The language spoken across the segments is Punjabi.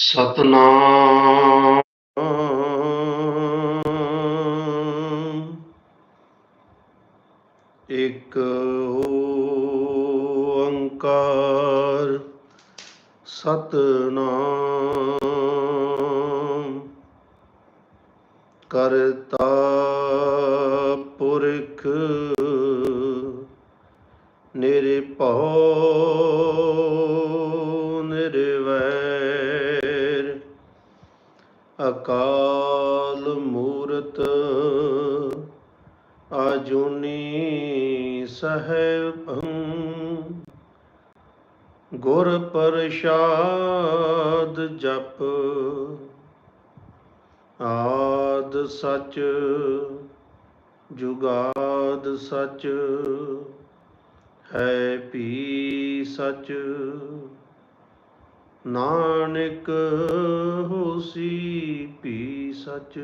ਸਤਨਾਮ। ਗੁਰ ਪ੍ਰਸਾਦ ਜਪ ਆਦ ਸਚ ਜੁਗਾਦ ਸਚ ਹੈ ਪੀ ਸਚ। ਨਾਨਕ ਹੋਸੀ ਭੀ ਸਚ।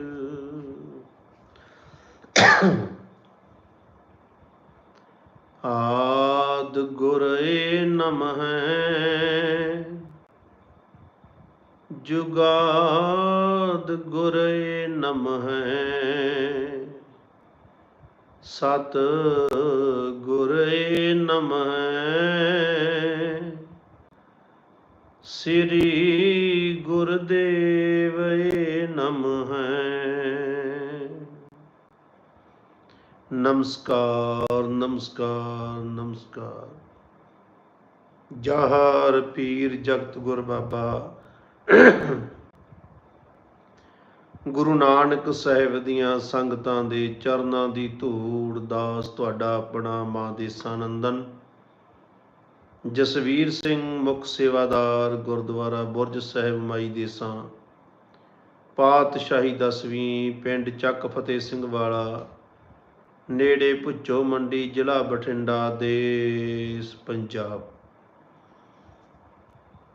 ਆਦ ਗੁਰੇ ਨਮః ਜੁਗਾਦ ਗੁਰੇ ਨਮః ਸਤ ਗੁਰੇ ਨਮః ਸ੍ਰੀ ਗੁਰਦੇਵ ਨਮః ਨਮਸਕਾਰ ਨਮਸਕਾਰ ਨਮਸਕਾਰ। ਜਹਰ ਪੀਰ ਜਗਤ ਗੁਰ ਬਾਬਾ। ਗੁਰੂ ਨਾਨਕ ਸਾਹਿਬ ਦੀਆਂ ਸੰਗਤਾਂ ਦੇ ਚਰਨਾਂ ਦੀ ਧੂੜ ਦਾਸ ਤੁਹਾਡਾ ਆਪਣਾ ਮਾਂ ਦੇ ਸਾਨੰਦਨ। ਜਸਵੀਰ ਸਿੰਘ ਮੁਖ ਸੇਵਾਦਾਰ ਗੁਰਦੁਆਰਾ ਬੁਰਜ ਸਾਹਿਬ ਮਾਈ ਦੇਸਾਂ ਪਾਤਸ਼ਾਹੀ ਦਸਵੀਂ ਪਿੰਡ ਚੱਕ ਫਤਿਹ ਸਿੰਘ ਵਾਲਾ। ਨੇੜੇ ਭੁੱਚੋ ਮੰਡੀ, ਜ਼ਿਲ੍ਹਾ ਬਠਿੰਡਾ ਦੇਸ਼ ਪੰਜਾਬ।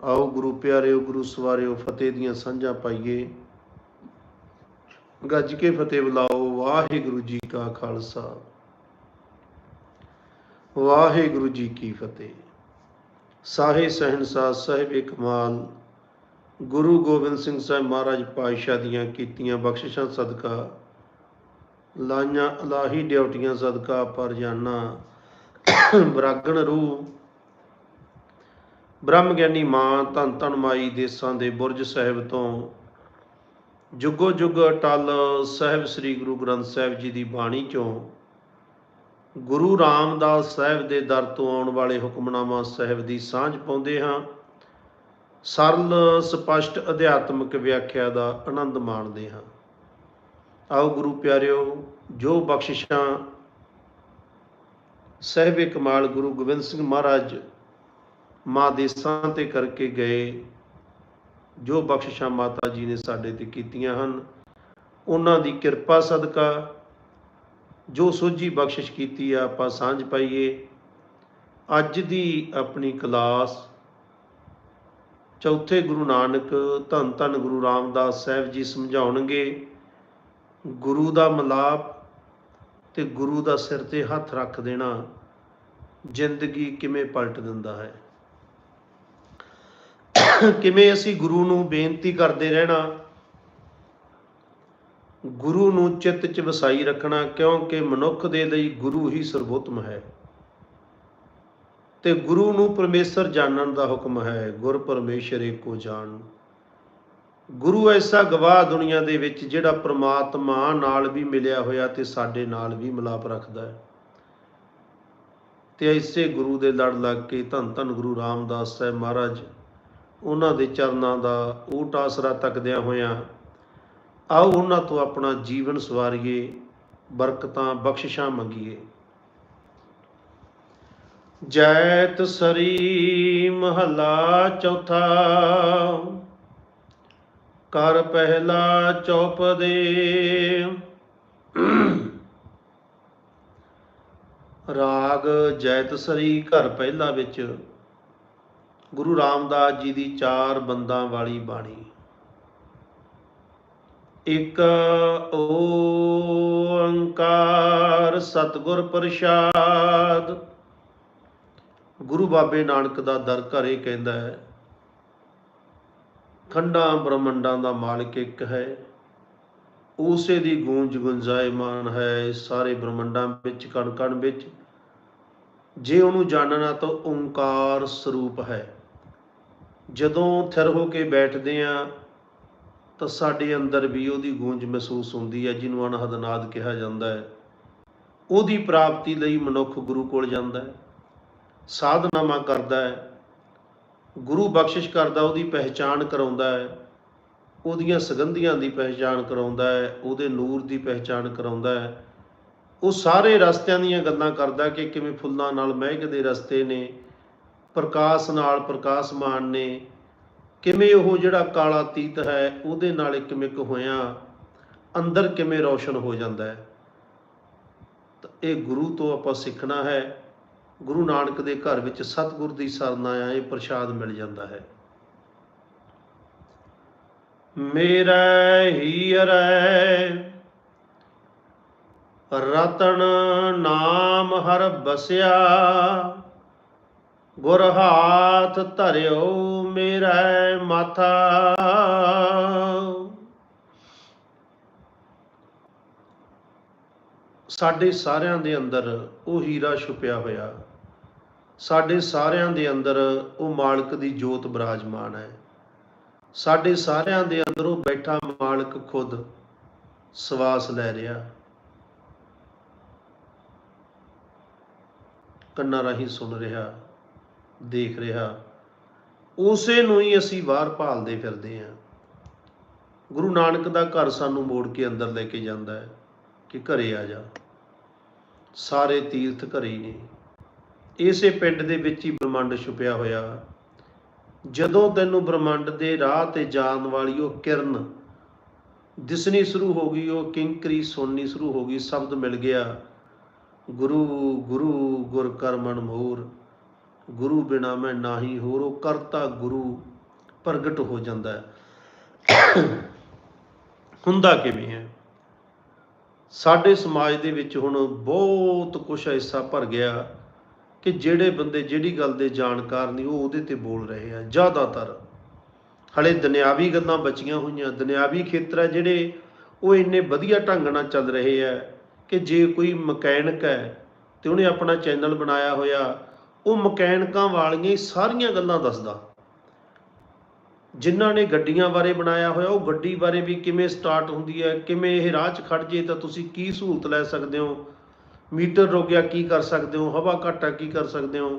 ਆਓ ਗੁਰੂ ਪਿਆਰਿਓ, ਗੁਰੂ ਸਵਾਰਿਓ, ਫਤਿਹ ਦੀਆਂ ਸਾਂਝਾਂ ਪਾਈਏ। ਗੱਜ ਕੇ ਫਤਿਹ ਬੁਲਾਓ, ਵਾਹਿਗੁਰੂ ਜੀ ਕਾ ਖਾਲਸਾ। ਵਾਹਿਗੁਰੂ ਜੀ ਕੀ ਫਤਿਹ। ਸਾਹੇ ਸਹਿਨਸਾਹ ਸਾਹਿਬ ਕਮਾਲ ਗੁਰੂ ਗੋਬਿੰਦ ਸਿੰਘ ਸਾਹਿਬ ਮਹਾਰਾਜ ਪਾਤਸ਼ਾਹ ਦੀਆਂ ਕੀਤੀਆਂ ਬਖਸ਼ਿਸ਼ਾਂ ਸਦਕਾ ਲਾਈਆਂ ਇਲਾਹੀ ਡਿਊਟੀਆਂ ਸਦਕਾ ਪਰ ਜਾਨਾ ਬਰਾਗਣ ਰੂਹ। ਬ੍ਰਹਮ ਗਿਆਨੀ ਮਾਂ ਧੰਨ ਧੰਨ ਮਾਈ ਦੇਸਾਂ ਦੇ ਬੁਰਜ ਸਾਹਿਬ ਤੋਂ ਜੁਗੋ ਜੁਗ ਅਟਲ ਸਾਹਿਬ ਸ੍ਰੀ ਗੁਰੂ ਗ੍ਰੰਥ ਸਾਹਿਬ ਜੀ ਦੀ ਬਾਣੀ ਚੋਂ ਗੁਰੂ ਰਾਮਦਾਸ ਸਾਹਿਬ ਦੇ ਦਰ ਤੋਂ ਆਉਣ ਵਾਲੇ ਹੁਕਮਨਾਮਾ ਸਾਹਿਬ ਦੀ ਸਾਂਝ ਪਾਉਂਦੇ ਹਾਂ। ਸਰਲ ਸਪਸ਼ਟ ਅਧਿਆਤਮਿਕ ਵਿਆਖਿਆ ਦਾ ਆਨੰਦ ਮਾਣਦੇ ਹਾਂ। ਆਓ ਗੁਰੂ ਪਿਆਰਿਓ, ਜੋ ਬਖਸ਼ਿਸ਼ਾਂ ਸਹਿਬੇ ਕਮਾਲ ਗੁਰੂ ਗੋਬਿੰਦ ਸਿੰਘ ਮਹਾਰਾਜ ਮਾਂ ਦੇਸਾਂ ਤੇ ਕਰਕੇ ਗਏ, ਜੋ ਬਖਸ਼ਿਸ਼ਾਂ ਮਾਤਾ ਜੀ ਨੇ ਸਾਡੇ ਤੇ ਕੀਤੀਆਂ ਹਨ, ਉਹਨਾਂ ਦੀ ਕਿਰਪਾ ਸਦਕਾ ਜੋ ਸੋਝੀ ਬਖਸ਼ਿਸ਼ ਕੀਤੀ ਆ ਆਪਾਂ ਸਾਂਝ ਪਾਈਏ, ਅੱਜ ਦੀ ਆਪਣੀ ਕਲਾਸ ਚੌਥੇ ਗੁਰੂ ਨਾਨਕ ਧੰਨ ਧੰਨ ਗੁਰੂ ਰਾਮਦਾਸ ਸਾਹਿਬ ਜੀ ਸਮਝਾਉਣਗੇ। ਗੁਰੂ ਦਾ ਮਲਾਪ ਤੇ ਗੁਰੂ ਦਾ ਸਿਰ ਤੇ ਹੱਥ ਰੱਖ ਦੇਣਾ ਜ਼ਿੰਦਗੀ ਕਿਵੇਂ ਪਲਟ ਦਿੰਦਾ ਹੈ? ਕਿਵੇਂ ਅਸੀਂ ਗੁਰੂ ਨੂੰ ਬੇਨਤੀ ਕਰਦੇ ਰਹਿਣਾ? ਗੁਰੂ ਨੂੰ ਚਿੱਤ 'ਚ ਵਸਾਈ ਰੱਖਣਾ ਕਿਉਂਕਿ ਮਨੁੱਖ ਦੇ ਲਈ ਗੁਰੂ ਹੀ ਸਰਵੋਤਮ ਹੈ। ਤੇ ਗੁਰੂ ਨੂੰ ਪਰਮੇਸ਼ਰ ਜਾਣਨ ਦਾ ਹੁਕਮ ਹੈ, ਗੁਰ ਪਰਮੇਸ਼ਰ ਏਕੋ ਜਾਣ ਗੁਰੂ ਐਸਾ ਗਵਾਹ ਦੁਨੀਆ ਦੇ ਵਿੱਚ ਜਿਹੜਾ ਪ੍ਰਮਾਤਮਾ ਨਾਲ ਵੀ ਮਿਲਿਆ ਹੋਇਆ ਤੇ ਸਾਡੇ ਨਾਲ ਵੀ ਮਿਲਾਪ ਰੱਖਦਾ ਹੈ। ਤੇ ਐਸੇ ਗੁਰੂ ਦੇ ਲੜ ਲੱਗ ਕੇ ਧੰਨ ਧੰਨ ਗੁਰੂ ਰਾਮਦਾਸ ਸਾਹਿਬ ਮਹਾਰਾਜ, ਉਹਨਾਂ ਦੇ ਚਰਨਾਂ ਦਾ ਊਟ ਆਸਰਾ ਤੱਕਦਿਆਂ ਹੋਇਆਂ ਆਓ ਉਹਨਾਂ ਤੋਂ ਆਪਣਾ ਜੀਵਨ ਸਵਾਰੀਏ, ਬਰਕਤਾਂ, ਬਖਸ਼ਿਸ਼ਾਂ ਮੰਗੀਏ। ਜੈਤ ਸਰੀ ਮਹੱਲਾ ਚੌਥਾ ਕਰ ਪਹਿਲਾ ਚੌਪ ਦੇ। ਰਾਗ ਜੈਤ ਸਰੀ ਘਰ ਪਹਿਲਾ ਵਿੱਚ। ਗੁਰੂ ਰਾਮਦਾਸ ਜੀ ਦੀ ਚਾਰ ਬੰਦਾਂ ਵਾਲੀ ਬਾਣੀ। ਇਕ ਓੰਕਾਰ ਸਤਿਗੁਰ ਪ੍ਰਸਾਦ। ਗੁਰੂ ਬਾਬੇ ਨਾਨਕ ਦਾ ਦਰ ਘਰੇ ਕਹਿੰਦਾ ਹੈ ਖੰਡਾਂ ਬ੍ਰਹਮੰਡਾਂ ਦਾ ਮਾਲਕ ਇੱਕ ਹੈ। ਉਸੇ ਦੀ ਗੂੰਜ ਗੁੰਜਾਇਮਾਨ ਹੈ। ਸਾਰੇ ਬ੍ਰਹਮੰਡਾਂ ਵਿੱਚ, ਕਣ ਕਣ ਵਿੱਚ। ਜੇ ਉਹਨੂੰ ਜਾਣਨਾ ਤਾਂ ਓੰਕਾਰ ਸਰੂਪ ਹੈ। ਜਦੋਂ ਥਿਰ ਹੋ ਕੇ ਬੈਠਦੇ ਆ, ਤਾਂ ਸਾਡੇ ਅੰਦਰ ਵੀ ਉਹਦੀ ਗੂੰਜ ਮਹਿਸੂਸ ਹੁੰਦੀ ਹੈ, ਜਿਹਨੂੰ ਅਨਹਦ ਨਾਦ ਕਿਹਾ ਜਾਂਦਾ ਹੈ। ਉਹਦੀ ਪ੍ਰਾਪਤੀ ਲਈ ਮਨੁੱਖ ਗੁਰੂ ਕੋਲ ਜਾਂਦਾ ਹੈ। ਸਾਧਨਾਮਾ ਕਰਦਾ ਹੈ। ਗੁਰੂ ਬਖਸ਼ਿਸ਼ ਕਰਦਾ, ਉਹਦੀ ਪਹਿਚਾਣ ਕਰਾਉਂਦਾ ਹੈ। ਉਹਦੀਆਂ ਸੁਗੰਧੀਆਂ ਦੀ ਪਹਿਚਾਣ ਕਰਾਉਂਦਾ ਹੈ, ਉਹਦੇ ਨੂਰ ਦੀ ਪਹਿਚਾਣ ਕਰਾਉਂਦਾ ਹੈ। ਉਹ ਸਾਰੇ ਰਸਤਿਆਂ ਦੀਆਂ ਗੱਲਾਂ ਕਰਦਾ ਕਿ ਕਿਵੇਂ ਫੁੱਲਾਂ ਨਾਲ ਮਹਿਕਦੇ ਰਸਤੇ ਨੇ, ਪ੍ਰਕਾਸ਼ ਨਾਲ ਪ੍ਰਕਾਸ਼ਮਾਨ ਨੇ, ਕਿਵੇਂ ਉਹ ਜਿਹੜਾ ਕਾਲਾ ਤੀਤ ਹੈ, ਉਹਦੇ ਨਾਲ ਇੱਕ ਮਿਕ ਹੋਇਆ, ਅੰਦਰ ਕਿਵੇਂ ਰੌਸ਼ਨ ਹੋ ਜਾਂਦਾ ਹੈ। ਤਾਂ ਇਹ ਗੁਰੂ ਤੋਂ ਆਪਾਂ ਸਿੱਖਣਾ ਹੈ। ਗੁਰੂ ਨਾਨਕ ਦੇ ਘਰ ਵਿੱਚ ਸਤਿਗੁਰ ਦੀ ਸਰਨਾ ਆ, ਇਹ ਪ੍ਰਸ਼ਾਦ ਮਿਲ ਜਾਂਦਾ ਹੈ। ਮੇਰਾ ਹੀਰੈ ਰਤਨ ਨਾਮ ਹਰ ਬਸਿਆ, ਗੁਰ ਹਾਥ ਧਰਿਓ ਮੇਰਾ ਮਾਥਾ। ਸਾਡੇ ਸਾਰਿਆਂ ਦੇ ਅੰਦਰ ਉਹ ਹੀਰਾ ਛੁਪਿਆ ਹੋਇਆ। ਸਾਡੇ ਸਾਰਿਆਂ ਦੇ ਅੰਦਰ ਉਹ ਮਾਲਕ ਦੀ ਜੋਤ ਬਿਰਾਜਮਾਨ ਹੈ। ਸਾਡੇ ਸਾਰਿਆਂ ਦੇ ਅੰਦਰ ਉਹ ਬੈਠਾ ਮਾਲਕ ਖੁਦ ਸਵਾਸ ਲੈ ਰਿਹਾ। ਕੰਨਾਂ ਰਾਹੀਂ ਸੁਣ ਰਿਹਾ, ਦੇਖ ਰਿਹਾ। ਉਸੇ ਨੂੰ ਹੀ ਅਸੀਂ ਬਾਹਰ ਭਾਲਦੇ ਫਿਰਦੇ ਹਾਂ। ਗੁਰੂ ਨਾਨਕ ਦਾ ਘਰ ਸਾਨੂੰ ਮੋੜ ਕੇ ਅੰਦਰ ਲੈ ਕੇ ਜਾਂਦਾ ਹੈ ਕਿ ਘਰੇ ਆ ਜਾ। ਸਾਰੇ ਤੀਰਥ ਘਰੇ ਹੀ ਨੇ। ਇਸੇ ਪਿੰਡ ਦੇ ਵਿੱਚ ਹੀ ਬ੍ਰਹਮੰਡ ਛੁਪਿਆ ਹੋਇਆ। ਜਦੋਂ ਤੈਨੂੰ ਬ੍ਰਹਮੰਡ ਦੇ ਰਾਹ ਤੇ ਜਾਣ ਵਾਲੀ ਉਹ ਕਿਰਨ ਦਿਸਣੀ ਸ਼ੁਰੂ ਹੋ ਗਈ, ਉਹ ਕਿੰਕਰੀ ਸੁਣਨੀ ਸ਼ੁਰੂ ਹੋ ਗਈ, ਸ਼ਬਦ ਮਿਲ ਗਿਆ, ਗੁਰੂ ਗੁਰੂ ਗੁਰ ਕਰ ਮਨ ਮੋਰ, ਗੁਰੂ ਬਿਨਾ ਮੈਂ ਨਾਹੀ ਹੋਰ, ਉਹ ਕਰਤਾ ਗੁਰੂ ਪ੍ਰਗਟ ਹੋ ਜਾਂਦਾ ਹੈ। ਹੁੰਦਾ ਕਿਵੇਂ ਹੈ? ਸਾਡੇ ਸਮਾਜ ਦੇ ਵਿੱਚ ਹੁਣ ਬਹੁਤ ਕੁਝ ਐਸਾ ਭਰ ਗਿਆ। ਕਿ ਜਿਹੜੇ ਬੰਦੇ ਜਿਹੜੀ ਗੱਲ ਦੇ ਜਾਣਕਾਰ ਨਹੀਂ ਉਹ ਉਹਦੇ ਤੇ ਬੋਲ ਰਹੇ ਆ, ਜ਼ਿਆਦਾਤਰ। ਹਲੇ ਦੁਨਿਆਵੀ ਗੱਲਾਂ ਬਚੀਆਂ ਹੋਈਆਂ। ਦੁਨਿਆਵੀ ਖੇਤਰ ਆ ਜਿਹੜੇ ਉਹ ਇੰਨੇ ਵਧੀਆ ਢੰਗ ਨਾਲ ਚੱਲ ਰਹੇ ਆ ਕਿ ਜੇ ਕੋਈ ਮਕੈਨਿਕ ਹੈ ਤੇ ਉਹਨੇ ਆਪਣਾ ਚੈਨਲ ਬਣਾਇਆ ਹੋਇਆ, ਉਹ ਮਕੈਨਿਕਾਂ ਵਾਲੀਆਂ ਹੀ ਸਾਰੀਆਂ ਗੱਲਾਂ ਦੱਸਦਾ। ਜਿਨ੍ਹਾਂ ਨੇ ਗੱਡੀਆਂ ਬਾਰੇ ਬਣਾਇਆ ਹੋਇਆ, ਉਹ ਗੱਡੀ ਬਾਰੇ ਵੀ ਕਿਵੇਂ ਸਟਾਰਟ ਹੁੰਦੀ ਹੈ, ਕਿਵੇਂ ਇਹ ਰਾਹ 'ਚ ਖੜ ਜੇ ਤਾਂ ਤੁਸੀਂ ਕੀ ਸਹੂਲਤ ਲੈ ਸਕਦੇ ਹੋ? ਮੀਟਰ ਰੁਕ ਗਿਆ ਕੀ ਕਰ ਸਕਦੇ ਹੋ? ਹਵਾ ਘਟਾ ਕੀ ਕਰ ਸਕਦੇ ਹੋ?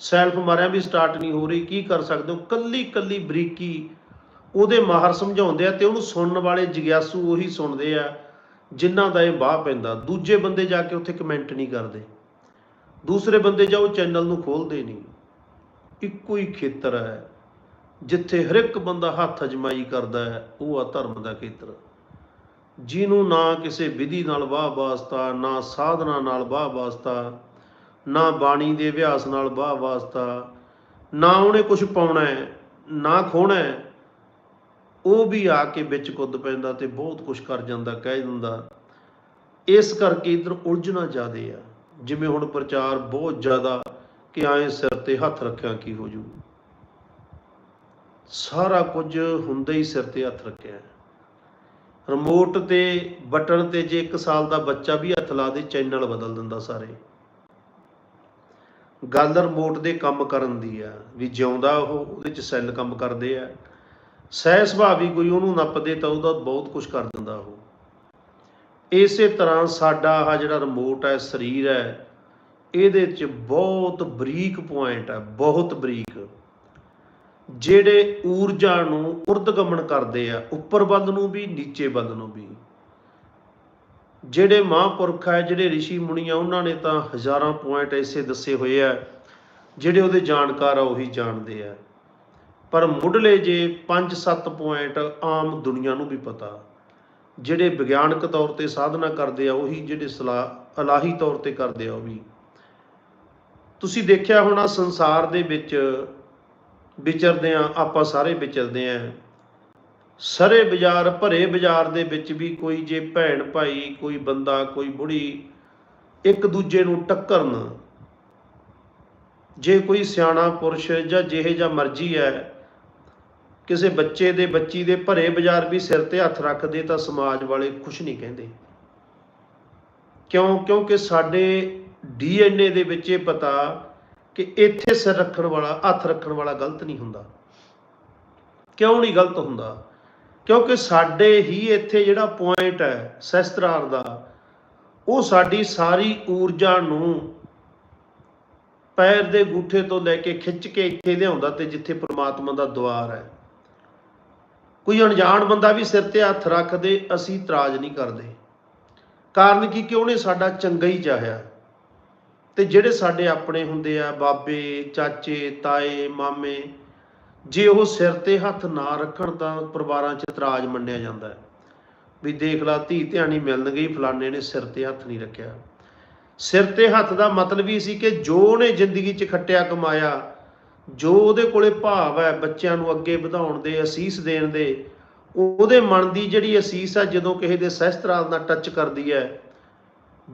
ਸੈਲਫ ਮਾਰਿਆ ਵੀ ਸਟਾਰਟ ਨਹੀਂ ਹੋ ਰਹੀ, ਕੀ ਕਰ ਸਕਦੇ ਹੋ? ਕੱਲੀ ਕੱਲੀ ਬਰੀਕੀ ਉਹਦੇ ਮਾਹਰ ਸਮਝਾਉਂਦੇ ਆ ਤੇ ਉਹਨੂੰ ਸੁਣਨ ਵਾਲੇ ਜਿਗਿਆਸੂ ਉਹੀ ਸੁਣਦੇ ਆ, ਜਿਨ੍ਹਾਂ ਦਾ ਇਹ ਬਾਹ ਪੈਂਦਾ। ਦੂਜੇ ਬੰਦੇ ਜਾ ਕੇ ਉੱਥੇ ਕਮੈਂਟ ਨਹੀਂ ਕਰਦੇ। ਦੂਸਰੇ ਬੰਦੇ ਜਾ ਉਹ ਚੈਨਲ ਨੂੰ ਖੋਲਦੇ ਨਹੀਂ। ਇੱਕੋ ਹੀ ਖੇਤਰ ਹੈ, ਜਿੱਥੇ ਹਰ ਇੱਕ ਬੰਦਾ ਹੱਥ ਅਜਮਾਈ ਕਰਦਾ ਹੈ, ਉਹ ਆ ਧਰਮ ਦਾ ਖੇਤਰ। ਜਿਹਨੂੰ ਨਾ ਕਿਸੇ ਵਿਧੀ ਨਾਲ ਵਾਹ ਵਾਸਤਾ, ਨਾ ਸਾਧਨਾ ਨਾਲ ਵਾਹ ਵਾਸਤਾ, ਨਾ ਬਾਣੀ ਦੇ ਅਭਿਆਸ ਨਾਲ ਵਾਹ ਵਾਸਤਾ, ਨਾ ਉਹਨੇ ਕੁਝ ਪਾਉਣਾ ਹੈ, ਨਾ ਖੋਣਾ ਹੈ, ਉਹ ਵੀ ਆ ਕੇ ਵਿੱਚ ਕੁੱਦ ਪੈਂਦਾ ਤੇ ਬਹੁਤ ਕੁਝ ਕਰ ਜਾਂਦਾ, ਕਹਿ ਦਿੰਦਾ। ਇਸ ਕਰਕੇ ਇਧਰ ਉਲਝਣਾ ਜ਼ਿਆਦੇ ਆ। ਜਿਵੇਂ ਹੁਣ ਪ੍ਰਚਾਰ ਬਹੁਤ ਜ਼ਿਆਦਾ ਕਿ ਆਏ ਸਿਰ ਤੇ ਹੱਥ ਰੱਖਿਆ ਕੀ ਹੋ ਜੂ। ਸਾਰਾ ਕੁਝ ਹੁੰਦਾ ਹੀ ਸਿਰ ਤੇ ਹੱਥ ਰੱਖਿਆ। ਰਿਮੋਟ ਤੇ ਬਟਨ ਤੇ ਜੇ 1 ਸਾਲ ਦਾ ਬੱਚਾ ਵੀ ਹੱਥ ਲਾ ਦੇ, ਚੈਨਲ ਬਦਲ ਦਿੰਦਾ ਸਾਰੇ। ਗੱਲ ਰਿਮੋਟ ਦੇ ਕੰਮ ਕਰਨ ਦੀ ਆ, ਵੀ ਜਿਉਂਦਾ ਉਹ, ਉਹਦੇ ਚ ਸੈੱਲ ਕੰਮ ਕਰਦੇ ਆ। ਸਹਿ ਸੁਭਾਅ ਵੀ ਕੋਈ ਉਹਨੂੰ ਨੱਪਦੇ ਤਾਂ ਉਹਦਾ ਬਹੁਤ ਕੁਝ ਕਰ ਦਿੰਦਾ ਉਹ। ਇਸੇ ਤਰ੍ਹਾਂ ਸਾਡਾ ਆ ਜਿਹੜਾ ਰਿਮੋਟ ਹੈ ਸਰੀਰ ਹੈ ਇਹਦੇ ਚ ਬਹੁਤ ਬਰੀਕ ਪੁਆਇੰਟ ਹੈ ਬਹੁਤ ਬਰੀਕ। ਜਿਹੜੇ ਊਰਜਾ ਨੂੰ ਉਰਦਗਮਨ ਕਰਦੇ ਆ, ਉੱਪਰ ਵੱਲ ਨੂੰ ਵੀ, ਨੀਚੇ ਵੱਲ ਨੂੰ ਵੀ। ਜਿਹੜੇ ਮਹਾਂਪੁਰਖ ਹੈ ਜਿਹੜੇ ઋષਿ ਆ, ਉਹਨਾਂ ਨੇ ਤਾਂ ਹਜ਼ਾਰਾਂ ਪੁਆਇੰਟ ਐਸੇ ਦੱਸੇ ਹੋਏ ਆ, ਜਿਹੜੇ ਉਹਦੇ ਜਾਣਕਾਰ ਆ, ਉਹੀ ਜਾਣਦੇ ਆ। ਪਰ ਮੁੱਢਲੇ ਜੇ 5-7 ਪੁਆਇੰਟ ਆਮ ਦੁਨੀਆ ਨੂੰ ਵੀ ਪਤਾ, ਜਿਹੜੇ ਵਿਗਿਆਨਕ ਤੌਰ ਤੇ ਸਾਧਨਾ ਕਰਦੇ ਆ, ਉਹੀ ਜਿਹੜੇ ਸਲਾਹ ਇਲਾਹੀ ਤੌਰ ਤੇ ਕਰਦੇ ਆ, ਉਹ ਵੀ। ਤੁਸੀਂ ਦੇਖਿਆ ਹੋਣਾ ਸੰਸਾਰ ਦੇ ਵਿੱਚ ਵਿਚਰਦੇ ਆ ਆਪਾਂ ਸਾਰੇ ਵਿਚਰਦੇ ਆ ਸਰੇ ਬਾਜ਼ਾਰ, ਭਰੇ ਬਾਜ਼ਾਰ ਦੇ ਵਿੱਚ ਵੀ ਕੋਈ ਜੇ ਭੈਣ ਭਾਈ, ਕੋਈ ਬੰਦਾ, ਕੋਈ ਬੁੜੀ ਇੱਕ ਦੂਜੇ ਨੂੰ ਟੱਕਰਨ। ਜੇ ਕੋਈ ਸਿਆਣਾ ਪੁਰਸ਼ ਜਾਂ ਜਿਹੇ ਜਾਂ ਮਰਜ਼ੀ ਹੈ, ਕਿਸੇ ਬੱਚੇ ਦੇ, ਬੱਚੀ ਦੇ ਭਰੇ ਬਾਜ਼ਾਰ ਵੀ ਸਿਰ ਤੇ ਹੱਥ ਰੱਖਦੇ ਤਾਂ ਸਮਾਜ ਵਾਲੇ ਕੁਝ ਨਹੀਂ ਕਹਿੰਦੇ। ਕਿਉਂ? ਕਿਉਂਕਿ ਸਾਡੇ ਡੀਐਨਏ ਦੇ ਵਿੱਚ ਇਹ ਪਤਾ ਕਿ ਇੱਥੇ ਸਿਰ ਰੱਖਣ ਵਾਲਾ, ਹੱਥ ਰੱਖਣ ਵਾਲਾ ਗਲਤ ਨਹੀਂ ਹੁੰਦਾ। ਕਿਉਂ ਨਹੀਂ ਗਲਤ ਹੁੰਦਾ? ਕਿਉਂਕਿ ਸਾਡੇ ਹੀ ਇੱਥੇ ਜਿਹੜਾ ਪੁਆਇੰਟ ਹੈ ਸਸਤਰਾਰ ਦਾ, ਉਹ ਸਾਡੀ ਸਾਰੀ ਊਰਜਾ ਨੂੰ ਪੈਰ ਦੇ ਗੂਠੇ ਤੋਂ ਲੈ ਕੇ ਖਿੱਚ ਕੇ ਇੱਥੇ ਲਿਆਉਂਦਾ ਤੇ ਜਿੱਥੇ ਪ੍ਰਮਾਤਮਾ ਦਾ ਦੁਆਰ ਹੈ। ਕੋਈ ਅਣਜਾਣ ਬੰਦਾ ਵੀ ਸਿਰ ਤੇ ਹੱਥ ਰੱਖਦੇ, ਅਸੀਂ ਇਤਰਾਜ਼ ਨਹੀਂ ਕਰਦੇ। ਕਾਰਨ ਕੀ? ਕਿ ਉਹਨੇ ਸਾਡਾ ਚੰਗਾ ਹੀ ਚਾਹਿਆ? ਤੇ ਜਿਹੜੇ ਸਾਡੇ ਆਪਣੇ ਹੁੰਦੇ ਆ ਬਾਬੇ, ਚਾਚੇ, ਤਾਏ, ਮਾਮੇ, ਜੇ ਉਹ ਸਿਰ ਤੇ ਹੱਥ ਨਾ ਰੱਖਣ ਤਾਂ ਪਰਿਵਾਰਾਂ 'ਚ ਇਤਰਾਜ਼ ਮੰਨਿਆ ਜਾਂਦਾ ਹੈ। ਵੀ ਦੇਖ ਲਾ, ਧੀ ਧਿਆਣੀ ਮਿਲਣ ਗਈ, ਫਲਾਣੇ ਨੇ ਸਿਰ ਤੇ ਹੱਥ ਨਹੀਂ ਰੱਖਿਆ। ਸਿਰ ਤੇ ਹੱਥ ਦਾ ਮਤਲਬ ਹੀ ਸੀ ਕਿ ਜੋ ਉਹਨੇ ਜ਼ਿੰਦਗੀ 'ਚ ਖੱਟਿਆ ਕਮਾਇਆ, ਜੋ ਉਹਦੇ ਕੋਲੇ ਭਾਵ ਹੈ ਬੱਚਿਆਂ ਨੂੰ ਅੱਗੇ ਵਧਾਉਣ ਦੇ, ਅਸੀਸ ਦੇਣ ਦੇ, ਉਹਦੇ ਮਨ ਦੀ ਜਿਹੜੀ ਅਸੀਸ ਆ, ਜਦੋਂ ਕਿਸੇ ਦੇ ਸਹਿਸਤਰਾਲ ਨਾਲ ਟੱਚ ਕਰਦੀ ਹੈ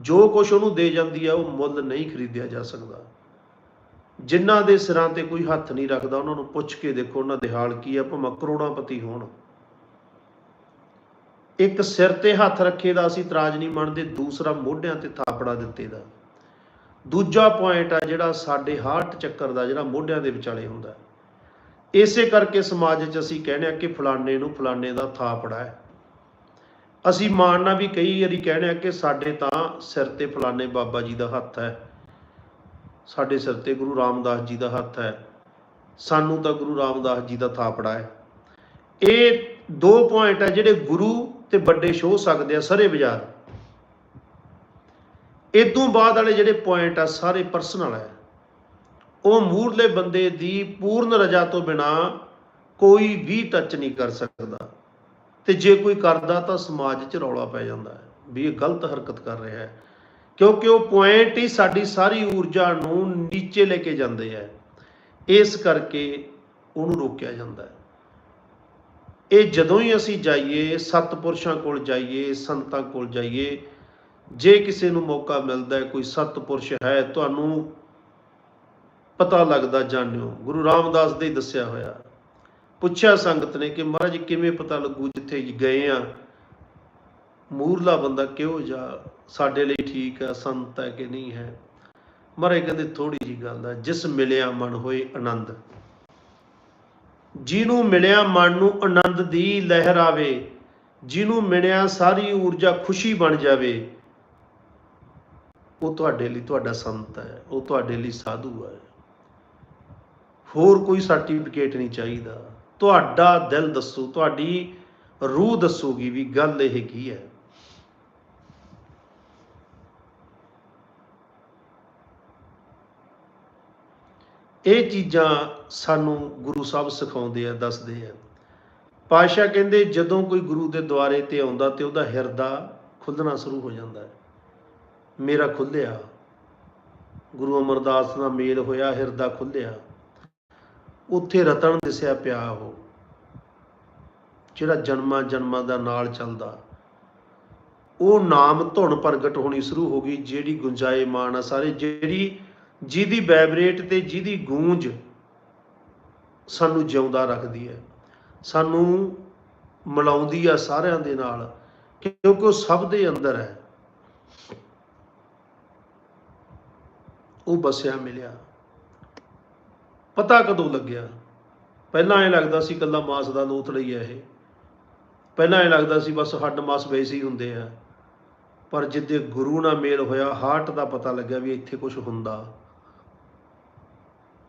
ਜੋ ਕੁਝ ਉਹਨੂੰ ਦੇ ਜਾਂਦੀ ਹੈ ਉਹ ਮੁੱਲ ਨਹੀਂ ਖਰੀਦਿਆ ਜਾ ਸਕਦਾ। ਜਿਨ੍ਹਾਂ ਦੇ ਸਿਰਾਂ ਤੇ ਕੋਈ ਹੱਥ ਨਹੀਂ ਰੱਖਦਾ, ਉਹਨਾਂ ਨੂੰ ਪੁੱਛ ਕੇ ਦੇਖੋ ਉਹਨਾਂ ਦੇ ਹਾਲ ਕੀ ਹੈ ਭਾਵੇਂ ਕਰੋੜਾਪਤੀ ਹੋਣ। ਇੱਕ ਸਿਰ ਤੇ ਹੱਥ ਰੱਖੇ ਦਾ ਅਸੀਂ ਇਤਰਾਜ਼ ਨਹੀਂ ਮੰਨਦੇ, ਦੂਸਰਾ ਮੋਢਿਆਂ ਤੇ ਥਾਪੜਾ ਦਿੱਤੇ ਦਾ ਦੂਜਾ ਪੁਆਇੰਟ ਆ ਜਿਹੜਾ ਸਾਡੇ ਹਾਰਟ ਚੱਕਰ ਦਾ, ਜਿਹੜਾ ਮੋਢਿਆਂ ਦੇ ਵਿਚਾਲੇ ਹੁੰਦਾ। ਇਸੇ ਕਰਕੇ ਸਮਾਜ 'ਚ ਅਸੀਂ ਕਹਿੰਦੇ ਆ ਕਿ ਫਲਾਣੇ ਨੂੰ ਫਲਾਣੇ ਦਾ ਥਾਪੜਾ ਹੈ। ਅਸੀਂ ਮਾਣਨਾ ਵੀ ਕਈ ਵਾਰੀ ਕਹਿੰਦੇ ਆ ਕਿ ਸਾਡੇ ਤਾਂ ਸਿਰ ਤੇ ਫਲਾਣੇ ਬਾਬਾ ਜੀ ਦਾ ਹੱਥ ਹੈ। ਸਾਡੇ ਸਿਰ ਤੇ ਗੁਰੂ ਰਾਮਦਾਸ ਜੀ ਦਾ ਹੱਥ ਹੈ। ਸਾਨੂੰ ਤਾਂ ਗੁਰੂ ਰਾਮਦਾਸ ਜੀ ਦਾ ਥਾਪੜਾ ਹੈ। ਇਹ ਦੋ ਪੁਆਇੰਟ ਹੈ ਜਿਹੜੇ ਗੁਰੂ ਤੇ ਵੱਡੇ ਸ਼ੋਅ ਸਕਦੇ ਆ ਸਾਰੇ ਬਾਜ਼ਾਰ। ਇਦੋਂ ਬਾਅਦ ਵਾਲੇ ਜਿਹੜੇ ਪੁਆਇੰਟ ਆ ਸਾਰੇ ਪਰਸਨਲ ਹੈ। ਉਹ ਮੂਰਲੇ ਬੰਦੇ ਦੀ ਪੂਰਨ ਰਜਾ ਤੋਂ ਬਿਨਾ ਕੋਈ ਵੀ ਟੱਚ ਨਹੀਂ ਕਰ ਸਕਦਾ। ਤੇ ਜੇ ਕੋਈ ਕਰਦਾ ਤਾਂ ਸਮਾਜ 'ਚ ਰੌਲਾ ਪੈ ਜਾਂਦਾ ਹੈ ਵੀ ਇਹ ਗਲਤ ਹਰਕਤ ਕਰ ਰਿਹਾ ਹੈ। ਕਿਉਂਕਿ ਉਹ ਪੁਆਇੰਟ ਹੀ ਸਾਡੀ ਸਾਰੀ ਊਰਜਾ ਨੂੰ ਨੀਚੇ ਲੈ ਕੇ ਜਾਂਦੇ ਹੈ। ਇਸ ਕਰਕੇ ਉਹਨੂੰ ਰੋਕਿਆ ਜਾਂਦਾ ਹੈ। ਇਹ ਜਦੋਂ ਹੀ ਅਸੀਂ ਜਾਈਏ, ਸਤਪੁਰਸ਼ਾਂ ਕੋਲ ਜਾਈਏ, ਸੰਤਾਂ ਕੋਲ ਜਾਈਏ, ਜੇ ਕਿਸੇ ਨੂੰ ਮੌਕਾ ਮਿਲਦਾ ਹੈ, ਕੋਈ ਸਤਪੁਰਸ਼ ਹੈ, ਤੁਹਾਨੂੰ ਪਤਾ ਲੱਗਦਾ, ਜਾਣਿਓ, ਗੁਰੂ ਰਾਮਦਾਸ ਦੇ ਹੀ ਦੱਸਿਆ ਹੋਇਆ ਪੁੱਛਿਆ ਸੰਗਤ ਨੇ ਕਿ ਮਹਾਰਾਜ ਕਿਵੇਂ ਪਤਾ ਲੱਗੂ ਜਿੱਥੇ ਗਏ ਆ? ਮੂਰਲਾ ਬੰਦਾ ਕਿਹੋ ਜਾ? ਸਾਡੇ ਲਈ ਠੀਕ ਹੈ ਸੰਤ ਹੈ ਕਿ ਨਹੀਂ ਹੈ? ਮਹਾਰਾਜ ਕਹਿੰਦੇ ਥੋੜੀ ਜੀ ਗੱਲ ਹੈ ਜਿਸ ਮਿਲਿਆ ਮਨ ਹੋਏ ਆਨੰਦ। ਜਿਹਨੂੰ ਮਿਲਿਆ ਮਨ ਨੂੰ ਆਨੰਦ ਦੀ ਲਹਿਰ ਆਵੇ, ਜਿਹਨੂੰ ਮਿਲਿਆ ਸਾਰੀ ਊਰਜਾ ਖੁਸ਼ੀ ਬਣ ਜਾਵੇ, ਉਹ ਤੁਹਾਡੇ ਲਈ ਤੁਹਾਡਾ ਸੰਤ ਹੈ, ਉਹ ਤੁਹਾਡੇ ਲਈ ਸਾਧੂ ਹੈ। ਹੋਰ ਕੋਈ ਸਰਟੀਫਿਕੇਟ ਨਹੀਂ ਚਾਹੀਦਾ। ਤੁਹਾਡਾ ਦਿਲ ਦੱਸੋ, ਤੁਹਾਡੀ ਰੂਹ ਦੱਸੂਗੀ ਵੀ ਗੱਲ ਇਹ ਕੀ ਹੈ। ਇਹ ਚੀਜ਼ਾਂ ਸਾਨੂੰ ਗੁਰੂ ਸਾਹਿਬ ਸਿਖਾਉਂਦੇ ਆ, ਦੱਸਦੇ ਆ। ਪਾਸ਼ਾ ਕਹਿੰਦੇ, ਜਦੋਂ ਕੋਈ ਗੁਰੂ ਦੇ ਦੁਆਰੇ ਤੇ ਆਉਂਦਾ ਤੇ ਉਹਦਾ ਹਿਰਦਾ ਖੁੱਲਣਾ ਸ਼ੁਰੂ ਹੋ ਜਾਂਦਾ ਹੈ। ਮੇਰਾ ਖੁੱਲਿਆ ਗੁਰੂ ਅਮਰਦਾਸ ਨਾਲ ਮੇਲ ਹੋਇਆ, ਹਿਰਦਾ ਖੁੱਲਿਆ ਉੱਥੇ ਰਤਨ ਦਿਸਿਆ ਪਿਆ ਉਹ, ਜਿਹੜਾ ਜਨਮਾਂ ਜਨਮਾਂ ਦਾ ਨਾਲ ਚੱਲਦਾ। ਉਹ ਨਾਮ ਧੁਣ ਪ੍ਰਗਟ ਹੋਣੀ ਸ਼ੁਰੂ ਹੋ ਗਈ, ਜਿਹੜੀ ਗੁੰਜਾਇਮਾਨ ਆ ਸਾਰੇ, ਜਿਹੜੀ ਜਿਹਦੀ ਵਾਈਬ੍ਰੇਟ ਤੇ ਜਿਹਦੀ ਗੂੰਜ ਸਾਨੂੰ ਜਿਉਂਦਾ ਰੱਖਦੀ ਹੈ। ਸਾਨੂੰ ਮਿਲਾਉਂਦੀ ਆ ਸਾਰਿਆਂ ਦੇ ਨਾਲ, ਕਿਉਂਕਿ ਉਹ ਸਭ ਦੇ ਅੰਦਰ ਹੈ। ਉਹ ਬਸਿਆ ਮਿਲਿਆ। ਪਤਾ ਕਦੋਂ ਲੱਗਿਆ? ਪਹਿਲਾਂ ਐ ਲੱਗਦਾ ਸੀ ਕੱਲਾ ਮਾਸ ਦਾ ਲੋਥੜਾ ਹੀ ਹੈ ਇਹ। ਪਹਿਲਾਂ ਐ ਲੱਗਦਾ ਸੀ ਬਸ ਹੱਡ ਮਾਸ ਵੈਸੇ ਹੀ ਹੁੰਦੇ ਆ। ਪਰ ਜਿੱਦੇ ਗੁਰੂ ਨਾਲ ਮੇਲ ਹੋਇਆ ਹਾਰਟ ਦਾ ਪਤਾ ਲੱਗਿਆ ਵੀ ਇੱਥੇ ਕੁਝ ਹੁੰਦਾ।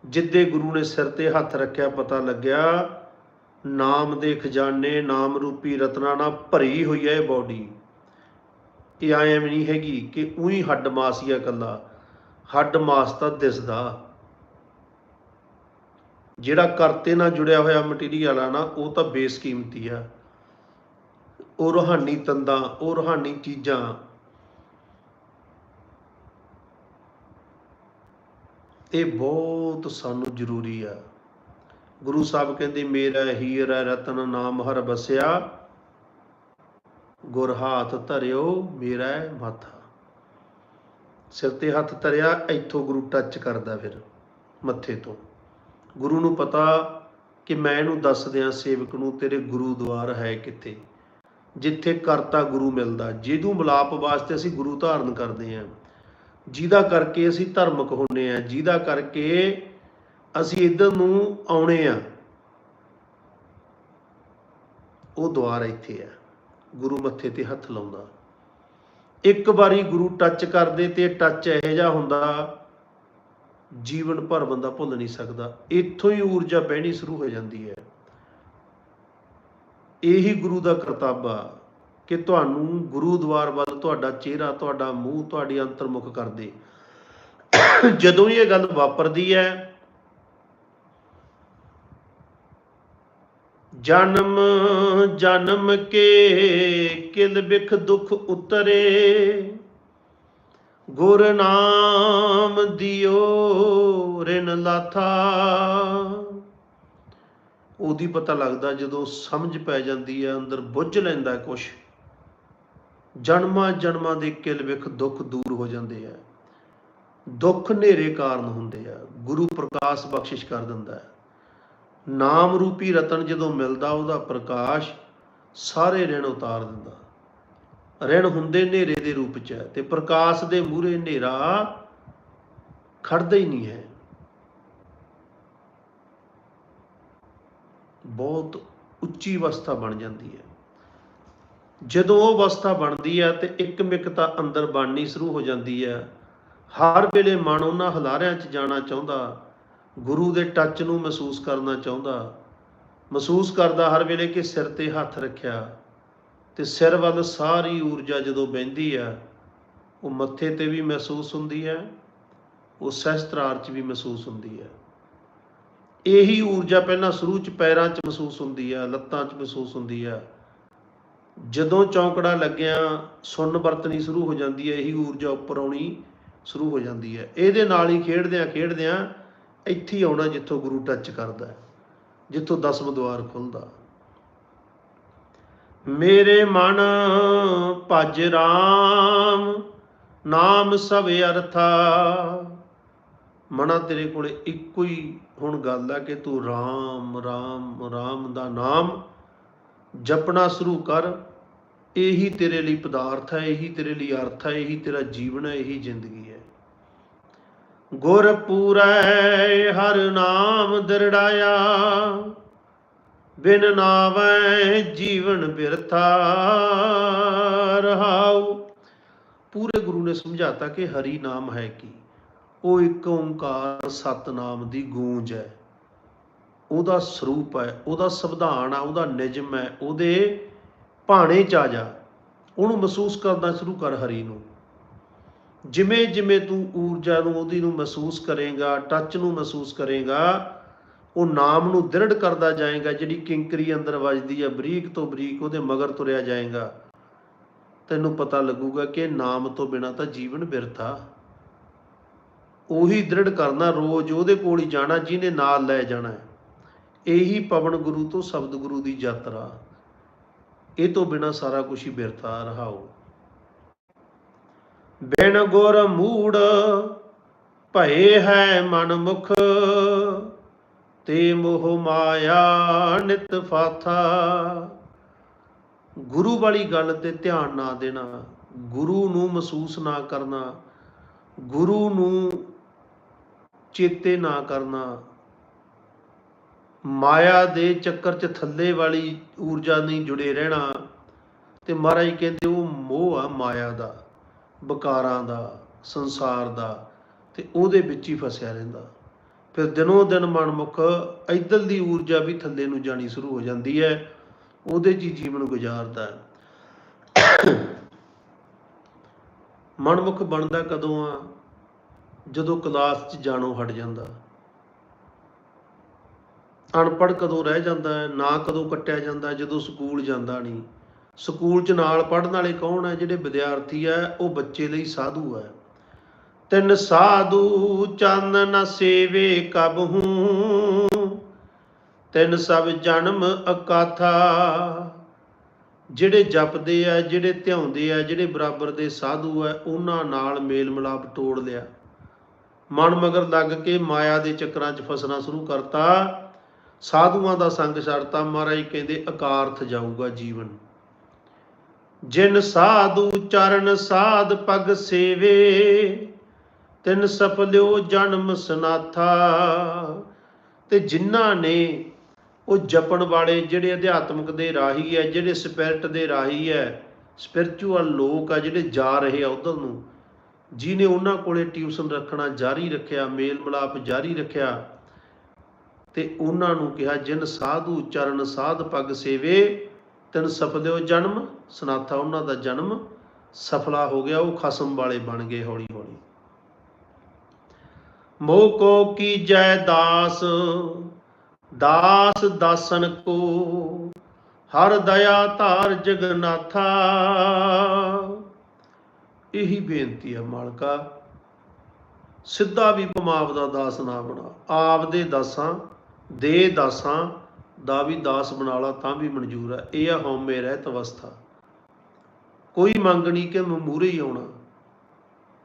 ਜਿੱਦੇ ਗੁਰੂ ਨੇ ਸਿਰ ਤੇ ਹੱਥ ਰੱਖਿਆ, ਪਤਾ ਲੱਗਿਆ ਨਾਮ ਦੇ ਖਜ਼ਾਨੇ, ਨਾਮ ਰੂਪੀ ਰਤਨਾ ਨਾਲ ਭਰੀ ਹੋਈ ਹੈ ਇਹ ਬਾਡੀ ਇਹ ਐਵੇਂ ਨਹੀਂ ਹੈਗੀ ਕਿ ਉਹੀ ਹੱਡ ਮਾਸ ਹੀ ਆ ਕੱਲਾ। ਹੱਡ ਮਾਸ ਤਾਂ ਦਿਸਦਾ। ਜਿਹੜਾ ਕਰਤੇ ਨਾਲ ਜੁੜਿਆ ਹੋਇਆ ਮਟੀਰੀਅਲ ਆ ਨਾ, ਉਹ ਤਾਂ ਬੇਸ ਕੀਮਤੀ ਆ। ਉਹ ਰੋਹਾਨੀ ਤੰਦਾਂ, ਉਹ ਰੋਹਾਨੀ ਚੀਜ਼ਾਂ। ਇਹ ਬਹੁਤ ਸਾਨੂੰ ਜ਼ਰੂਰੀ ਆ। ਗੁਰੂ ਸਾਹਿਬ ਕਹਿੰਦੇ, ਮੇਰਾ ਹੀਰ ਹੈ, ਰਤਨ ਨਾਮ ਹਰ ਬਸਿਆ। ਗੁਰ ਹੱਥ ਧਰਿਓ, ਮੇਰਾ ਮਾਥਾ। ਸਿਰ ਤੇ ਹੱਥ ਧਰਿਆ, ਇੱਥੋਂ ਗੁਰੂ ਟੱਚ ਕਰਦਾ ਫਿਰ, ਮੱਥੇ ਤੋਂ। ਗੁਰੂ ਨੂੰ ਪਤਾ ਕਿ ਮੈਂ ਇਹਨੂੰ ਦੱਸ ਦਿਆਂ, ਸੇਵਕ ਨੂੰ, ਤੇਰੇ ਗੁਰੂ ਦਵਾਰ ਹੈ ਕਿੱਥੇ? ਜਿੱਥੇ ਕਰਤਾ ਗੁਰੂ ਮਿਲਦਾ। ਜਿਹਨੂੰ ਮਿਲਾਪ ਵਾਸਤੇ ਅਸੀਂ ਗੁਰੂ ਧਾਰਨ ਕਰਦੇ ਹਾਂ ਜਿਹਦਾ ਕਰਕੇ ਅਸੀਂ ਧਰਮਕ ਹੁੰਨੇ ਆ। ਜਿਹਦਾ ਕਰਕੇ ਅਸੀਂ ਇਧਰ ਨੂੰ ਆਉਣੇ ਆ। ਉਹ ਦੁਆਰ ਇੱਥੇ ਆ। ਗੁਰੂ ਮੱਥੇ ਤੇ ਹੱਥ ਲਾਉਂਦਾ। ਇੱਕ ਵਾਰੀ ਗੁਰੂ ਟੱਚ ਕਰਦੇ ਤੇ ਟੱਚ ਇਹੋ ਜਿਹਾ ਹੁੰਦਾ ਜੀਵਨ ਭਰ ਬੰਦਾ ਭੁੱਲ ਨਹੀਂ ਸਕਦਾ। ਇੱਥੋਂ ਹੀ ਊਰਜਾ ਬਹਿਣੀ ਸ਼ੁਰੂ ਹੋ ਜਾਂਦੀ ਹੈ। ਇਹੀ ਗੁਰੂ ਦਾ ਕਰਤੱਵ ਆ ਕਿ ਤੁਹਾਨੂੰ ਗੁਰੂ ਦਵਾਰ ਵੱਲ ਤੁਹਾਡਾ ਚਿਹਰਾ, ਤੁਹਾਡਾ ਮੂੰਹ, ਤੁਹਾਡੀ ਅੰਤਰਮੁਖ ਕਰਦੇ ਜਦੋਂ ਹੀ ਇਹ ਗੱਲ ਵਾਪਰਦੀ ਹੈ, ਜਨਮ ਜਨਮ ਕੇ ਕਿਲ ਬਿਖ ਦੁਖ ਉਤਰੇ। ਗੁਰ ਨਾਮ ਦਿਓ ਰਿਨ ਲਾਥਾ। ਉਹਦੀ ਪਤਾ ਲੱਗਦਾ ਜਦੋਂ ਸਮਝ ਪੈ ਜਾਂਦੀ ਹੈ, ਅੰਦਰ ਬੁੱਝ ਲੈਂਦਾ ਕੁਛ। ਜਨਮਾਂ ਜਨਮਾਂ ਦੇ ਕਿਲ ਵਿਖ ਦੁੱਖ ਦੂਰ ਹੋ ਜਾਂਦੇ ਆ। ਦੁੱਖ ਹਨੇਰੇ ਕਾਰਨ ਹੁੰਦੇ ਆ। ਗੁਰੂ ਪ੍ਰਕਾਸ਼ ਬਖਸ਼ਿਸ਼ ਕਰ ਦਿੰਦਾ ਹੈ। ਨਾਮ ਰੂਪੀ ਰਤਨ ਜਦੋਂ ਮਿਲਦਾ, ਉਹਦਾ ਪ੍ਰਕਾਸ਼ ਸਾਰੇ ਰਿਣ ਉਤਾਰ ਦਿੰਦਾ। ਰਿਣ ਹੁੰਦੇ ਹਨੇਰੇ ਦੇ ਰੂਪ ਚ ਹੈ ਤੇ ਪ੍ਰਕਾਸ਼ ਦੇ ਮੂਹਰੇ ਹਨੇਰਾ ਖੜਦਾ ਹੀ ਨਹੀਂ ਹੈ। ਬਹੁਤ ਉੱਚੀ ਅਵਸਥਾ ਬਣ ਜਾਂਦੀ ਹੈ। ਜਦੋਂ ਉਹ ਅਵਸਥਾ ਬਣਦੀ ਹੈ ਤੇ ਇੱਕ ਮਿਕਤਾ ਅੰਦਰ ਬਣਨੀ ਸ਼ੁਰੂ ਹੋ ਜਾਂਦੀ ਹੈ। ਹਰ ਵੇਲੇ ਮਨ ਉਹਨਾਂ ਹਲਾਰਿਆਂ 'ਚ ਜਾਣਾ ਚਾਹੁੰਦਾ, ਗੁਰੂ ਦੇ ਟੱਚ ਨੂੰ ਮਹਿਸੂਸ ਕਰਨਾ ਚਾਹੁੰਦਾ, ਮਹਿਸੂਸ ਕਰਦਾ ਹਰ ਵੇਲੇ ਕਿ ਸਿਰ ਤੇ ਹੱਥ ਰੱਖਿਆ। ਤੇ ਸਿਰ ਵੱਲ ਸਾਰੀ ਊਰਜਾ ਜਦੋਂ ਬਹਿੰਦੀ ਆ, ਉਹ ਮੱਥੇ ਤੇ ਵੀ ਮਹਿਸੂਸ ਹੁੰਦੀ ਹੈ, ਉਹ ਸਹਿਸਤਰਾਰ 'ਚ ਵੀ ਮਹਿਸੂਸ ਹੁੰਦੀ ਹੈ। ਇਹੀ ਊਰਜਾ ਪਹਿਲਾਂ ਸ਼ੁਰੂ 'ਚ ਪੈਰਾਂ 'ਚ ਮਹਿਸੂਸ ਹੁੰਦੀ ਆ, ਲੱਤਾਂ 'ਚ ਮਹਿਸੂਸ ਹੁੰਦੀ ਆ। ਜਦੋਂ ਚੌਂਕੜਾ ਲੱਗਿਆ, ਸੁੰਨ ਵਰਤਣੀ ਸ਼ੁਰੂ ਹੋ ਜਾਂਦੀ ਹੈ ਇਹੀ ਊਰਜਾ ਉੱਪਰ ਆਉਣੀ ਸ਼ੁਰੂ ਹੋ ਜਾਂਦੀ ਹੈ ਇਹਦੇ ਨਾਲ ਹੀ ਖੇਡਦਿਆਂ ਖੇਡਦਿਆਂ ਇੱਥੇ ਆਉਣਾ ਜਿੱਥੋਂ ਗੁਰੂ ਟੱਚ ਕਰਦਾ, ਜਿੱਥੋਂ ਦਸਮ ਦੁਆਰ ਖੁੱਲਦਾ। ਮੇਰੇ ਮਨ ਭਜ ਰਾਮ, ਨਾਮ ਸਭ ਅਰਥਾ। ਮਨਾ ਤੇਰੇ ਕੋਲੇ ਇੱਕੋ ਹੀ ਹੁਣ ਗੱਲ ਆ ਕਿ ਤੂੰ ਰਾਮ ਰਾਮ ਰਾਮ ਦਾ ਨਾਮ ਜਪਣਾ ਸ਼ੁਰੂ ਕਰ। ਇਹੀ ਤੇਰੇ ਲਈ ਪਦਾਰਥ ਹੈ ਇਹੀ ਤੇਰੇ ਲਈ ਅਰਥ ਹੈ ਇਹੀ ਤੇਰਾ ਜੀਵਨ ਹੈ ਇਹੀ ਜ਼ਿੰਦਗੀ ਹੈ ਗੁਰ ਪੂਰੈ ਹਰ ਨਾਮ ਦਰੜਾਇਆ। ਬਿਨ ਨਾਵੈ ਜੀਵਨ ਬਿਰਥਾ ਰਹਾਉ। ਪੂਰੇ ਗੁਰੂ ਨੇ ਸਮਝਾਤਾ ਕਿ ਹਰੀ ਨਾਮ ਹੈ ਕੀ? ਉਹ ਇੱਕ ਓੰਕਾਰ ਸਤਨਾਮ ਦੀ ਗੂੰਜ ਹੈ। ਉਹਦਾ ਸਰੂਪ ਹੈ, ਉਹਦਾ ਸੰਵਿਧਾਨ ਆ ਉਹਦਾ ਨਿਯਮ ਹੈ, ਉਹਦੇ ਭਾਣੇ ਚ ਆ ਜਾ। ਉਹਨੂੰ ਮਹਿਸੂਸ ਕਰਨਾ ਸ਼ੁਰੂ ਕਰ ਹਰੀ ਨੂੰ। ਜਿਵੇਂ ਜਿਵੇਂ ਤੂੰ ਊਰਜਾ ਨੂੰ, ਉਹਦੀ ਨੂੰ ਮਹਿਸੂਸ ਕਰੇਗਾ ਟੱਚ ਨੂੰ ਮਹਿਸੂਸ ਕਰੇਗਾ ਉਹ ਨਾਮ ਨੂੰ ਦ੍ਰਿੜ ਕਰਦਾ ਜਾਏਗਾ, ਜਿਹੜੀ ਕਿੰਕਰੀ ਅੰਦਰ ਵੱਜਦੀ ਹੈ, ਬਰੀਕ ਤੋਂ ਬਰੀਕ ਉਹਦੇ ਮਗਰ ਤੁਰਿਆ ਜਾਏਗਾ। ਤੈਨੂੰ ਪਤਾ ਲੱਗੂਗਾ ਕਿ ਨਾਮ ਤੋਂ ਬਿਨਾ ਤਾਂ ਜੀਵਨ ਬਿਰਥਾ। ਉਹੀ ਦ੍ਰਿੜ ਕਰਨਾ ਰੋਜ਼ ਉਹਦੇ ਕੋਲ ਹੀ ਜਾਣਾ, ਜਿਹਨੇ ਨਾਲ ਲੈ ਜਾਣਾ ਹੈ। ਇਹੀ ਪਵਨ ਗੁਰੂ ਤੋਂ ਸ਼ਬਦ ਗੁਰੂ ਦੀ ਯਾਤਰਾ। ਇਹ ਤੋਂ ਬਿਨਾ ਸਾਰਾ ਕੁਝ ਹੀ ਬਿਰਥਾ ਰਹਾਓ ਬਿਨ ਗੁਰ ਮੂੜ ਭਏ ਹੈ ਮਨ ਮੁਖ। ਤੇ ਮੋਹ ਮਾਇਆ ਨਿਤ ਫਾਥਾ। ਗੁਰੂ ਵਾਲੀ ਗੱਲ ਤੇ ਧਿਆਨ ਨਾ ਦੇਣਾ, ਗੁਰੂ ਨੂੰ ਮਹਿਸੂਸ ਨਾ ਕਰਨਾ, ਗੁਰੂ ਨੂੰ ਚੇਤੇ ਨਾ ਕਰਨਾ। ਮਾਇਆ ਦੇ ਚੱਕਰ 'ਚ ਥੱਲੇ ਵਾਲੀ ਊਰਜਾ ਨਹੀਂ ਜੁੜੇ ਰਹਿਣਾ ਤੇ ਮਹਾਰਾਜ ਕਹਿੰਦੇ ਉਹ ਮੋਹ ਆ ਮਾਇਆ ਦਾ, ਬਕਾਰਾਂ ਦਾ, ਸੰਸਾਰ ਦਾ ਤੇ ਉਹਦੇ ਵਿੱਚ ਹੀ ਫਸਿਆ ਰਹਿੰਦਾ। ਫਿਰ ਦਿਨੋਂ ਦਿਨ ਮਨਮੁਖ ਇਧਰ ਦੀ ਊਰਜਾ ਵੀ ਥੱਲੇ ਨੂੰ ਜਾਣੀ ਸ਼ੁਰੂ ਹੋ ਜਾਂਦੀ ਹੈ। ਉਹਦੇ 'ਚ ਹੀ ਜੀਵਨ ਗੁਜ਼ਾਰਦਾ ਹੈ। ਮਨਮੁਖ ਬਣਦਾ ਕਦੋਂ ਆ? ਜਦੋਂ ਕਲਾਸ 'ਚ ਜਾਣੋਂ ਹਟ ਜਾਂਦਾ। ਅਨਪੜ੍ਹ ਕਦੋਂ ਰਹਿ ਜਾਂਦਾ ਹੈ? ਨਾ ਕਦੋਂ ਕੱਟਿਆ ਜਾਂਦਾ, ਜਦੋਂ ਸਕੂਲ ਜਾਂਦਾ ਨਹੀਂ। ਸਕੂਲ 'ਚ ਨਾਲ ਪੜ੍ਹਨ ਵਾਲੇ ਕੌਣ ਹੈ? ਜਿਹੜੇ ਵਿਦਿਆਰਥੀ ਹੈ, ਉਹ ਬੱਚੇ ਲਈ ਸਾਧੂ ਹੈ। ਤਿੰਨ ਸਾਧੂ ਚੰਦ ਨ ਸੇਵੇ ਕਬ ਹੂੰ। ਸਭ ਜਨਮ ਅਕਾਥਾ। ਜਿਹੜੇ ਜਪਦੇ ਆ, ਜਿਹੜੇ ਧਿਆਉਂਦੇ ਆ, ਜਿਹੜੇ ਬਰਾਬਰ ਦੇ ਸਾਧੂ ਆ, ਉਹਨਾਂ ਨਾਲ ਮੇਲ ਮਿਲਾਪ ਤੋੜ ਲਿਆ। ਮਨ ਮਗਰ ਲੱਗ ਕੇ ਮਾਇਆ ਦੇ ਚੱਕਰਾਂ 'ਚ ਫਸਣਾ ਸ਼ੁਰੂ ਕਰਤਾ। ਸਾਧੂਆਂ ਦਾ ਸੰਗ ਛੱਡਤਾ, ਮਹਾਰਾਜ ਕਹਿੰਦੇ ਅਕਾਰਥ ਜਾਊਗਾ ਜੀਵਨ। ਜਿਨ ਸਾਧੂ ਚਰਨ ਸਾਧ ਪਗ ਸੇਵੇ ਤਿੰਨ ਸਫਲਿਓ ਜਨਮ ਸਨਾਥਾ। ਤੇ ਜਿਨ੍ਹਾਂ ਨੇ ਉਹ ਜਪਣ ਵਾਲੇ ਜਿਹੜੇ ਅਧਿਆਤਮਕ ਦੇ ਰਾਹੀ ਹੈ, ਜਿਹੜੇ ਸਪਿਰਟ ਦੇ ਰਾਹੀ ਹੈ ਸਪਿਰਚੁਅਲ ਲੋਕ ਆ ਜਿਹੜੇ ਜਾ ਰਹੇ ਆ ਉਧਰ ਨੂੰ ਜਿਨੇ ਉਹਨਾਂ ਕੋਲੇ ਟਿਊਸ਼ਨ ਰੱਖਣਾ ਜਾਰੀ ਰੱਖਿਆ, ਮੇਲ ਮਿਲਾਪ ਜਾਰੀ ਰੱਖਿਆ, ਤੇ ਉਹਨਾਂ ਨੂੰ ਕਿਹਾ, ਜਿਨ ਸਾਧੂ ਚਰਨ ਸਾਧ ਪਗ ਸੇਵੇ, ਤਿਨ ਸਫਲਿਓ ਜਨਮ ਸਨਾਥਾ, ਉਹਨਾਂ ਦਾ ਜਨਮ ਸਫਲਾ ਹੋ ਗਿਆ, ਉਹ ਖਸਮ ਵਾਲੇ ਬਣ ਗਏ ਹੌਲੀ ਹੌਲੀ ਮੋਹ ਕੋ ਕੀਜੈ ਦਾਸ ਦਾਸ ਦਾਸਨ ਕੋ, ਹਰ ਦਇਆ ਧਾਰ ਜਗਨਾਥਾ ਇਹੀ ਬੇਨਤੀ ਹੈ ਮਾਲਕਾ, ਸਿੱਧਾ ਵੀ ਪਮਾਪ ਦਾ ਦਾਸ ਨਾ ਬਣਾ। ਆਪ ਦੇ ਦਾਸਾਂ ਦੇ ਦਾਸਾਂ ਦਾ ਵੀ ਦਾਸ ਬਣਾ ਲਾ ਤਾਂ ਵੀ ਮਨਜ਼ੂਰ ਹੈ ਇਹ ਆ ਹਉਮੈ ਰਹਿਤ ਅਵਸਥਾ। ਕੋਈ ਮੰਗ ਨਹੀਂ ਕਿ ਮੈਂ ਹੀ ਆਉਣਾ।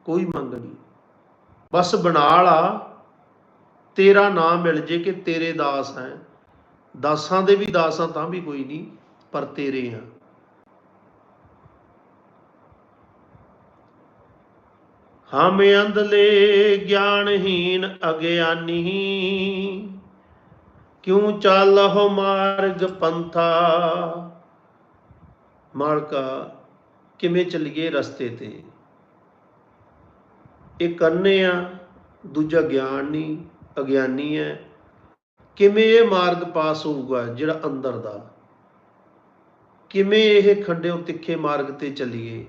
ਕੋਈ ਮੰਗ ਨਹੀਂ। ਬਸ ਬਣਾ ਲਾ, ਤੇਰਾ ਨਾਮ ਮਿਲ ਜੇ ਕਿ ਤੇਰੇ ਦਾਸ ਹੈ। ਦਾਸਾਂ ਦੇ ਵੀ ਦਾਸਾਂ ਤਾਂ ਵੀ ਕੋਈ ਨਹੀਂ, ਪਰ ਤੇਰੇ ਆ। ਹਮ ਅੰਧਲੇ ਗਿਆਨਹੀਨ ਅਗਿਆਨੀ, ਕਿਉ ਚਾਲਹੁ ਮਾਰਗ ਪੰਥਾ? ਮਾਲਕਾ, ਕਿਵੇਂ ਚੱਲੀਏ ਰਸਤੇ ਤੇ? ਇਹ ਕਰਨੇ ਆ, ਦੂਜਾ ਗਿਆਨ ਨਹੀਂ, ਅਗਿਆਨੀ ਹੈ। ਕਿਵੇਂ ਇਹ ਮਾਰਗ ਪਾਸ ਹੋਊਗਾ ਜਿਹੜਾ ਅੰਦਰ ਦਾ? ਕਿਵੇਂ ਇਹ ਖੰਡਿਓ ਤਿੱਖੇ ਮਾਰਗ ਤੇ ਚੱਲੀਏ?